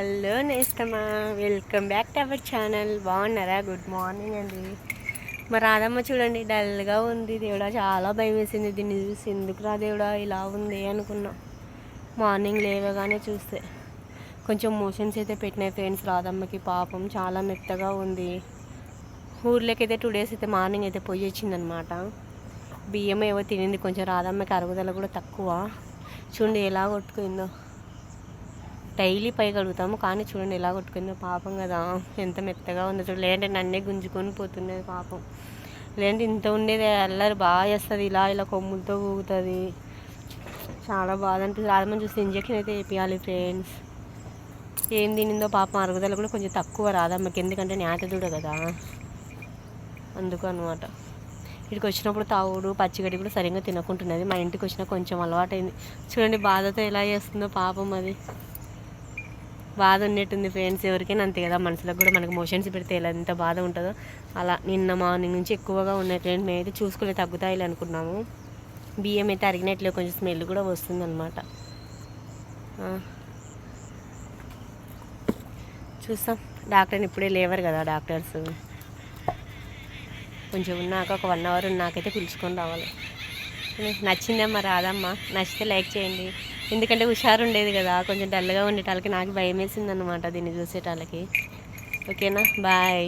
Hello నేస్తమా welcome back to our channel. బాగున్నారా? Good morning అండి. మరి రాధమ్మ చూడండి డల్గా ఉంది. దేవుడా చాలా భయం వేసింది. దీన్ని చూసి ఎందుకు రా దేవుడా ఇలా ఉంది అనుకున్నా. మార్నింగ్ లేవగానే చూస్తే కొంచెం మోషన్స్ అయితే పెట్టినాయి ఫ్రెండ్స్. రాధమ్మకి పాపం చాలా మెత్తగా ఉంది. ఊర్లోకి అయితే టూ డేస్ అయితే మార్నింగ్ అయితే పొయ్యి వచ్చిందనమాట. బియ్యం ఏవో తినింది. కొంచెం రాధమ్మకి అరుగుదల కూడా తక్కువ. చూడండి ఎలా కొట్టుకుందో. డైలీ పై కడుగుతాము కానీ చూడండి ఎలా కొట్టుకుందో పాపం కదా. ఎంత మెత్తగా ఉందో చూడండి లేదంటే నన్నే గుంజుకొని పోతున్నది పాపం. లేదంటే ఇంత ఉండేది అల్లరి బాగా చేస్తుంది. ఇలా ఇలా కొమ్ములతో ఊగుతుంది చాలా బాధ అనిపిస్తుంది. రాదమని చూస్తే ఇంజక్షన్ అయితే వేపియాలి ఫ్రెండ్స్. ఏం తినిందో పాపం అరుగుదల కూడా కొంచెం తక్కువ రాదమ్మకి ఎందుకంటే నేత దూడ కదా. అందుకు అనమాట ఇక్కడికి వచ్చినప్పుడు తావుడు పచ్చిగడ్డి కూడా సరిగ్గా తినకుంటున్నది. మా ఇంటికి వచ్చిన కొంచెం అలవాటైంది. చూడండి బాధతో ఎలా చేస్తుందో పాపం అది. బాధ ఉన్నట్టుంది ఫ్రెండ్స్ ఎవరికైనా అంతే కదా. మనసులో కూడా మనకు మోషన్స్ పెడితే ఎలా ఎంత బాధ ఉంటుందో. అలా నిన్న మార్నింగ్ నుంచి ఎక్కువగా ఉన్నాయి ఫ్రెండ్స్ మేమైతే చూసుకునే తగ్గుతాయి అనుకున్నాము. బియ్యం అయితే అరిగినట్లు కొంచెం స్మెల్ కూడా వస్తుంది అనమాట చూస్తాం. డాక్టర్ని ఇప్పుడే లేవరు కదా డాక్టర్స్. కొంచెం ఉన్నాక ఒక వన్ అవర్ ఉన్నాకైతే పిలుచుకొని రావాలి. నచ్చిందమ్మా రాదమ్మా? నచ్చితే లైక్ చేయండి. ఎందుకంటే హుషారు ఉండేది కదా కొంచెం డల్గా ఉండేటాళ్ళకి నాకు భయం వేసింది అనమాట దీన్ని చూసేటాలకి. ఓకేనా? బాయ్.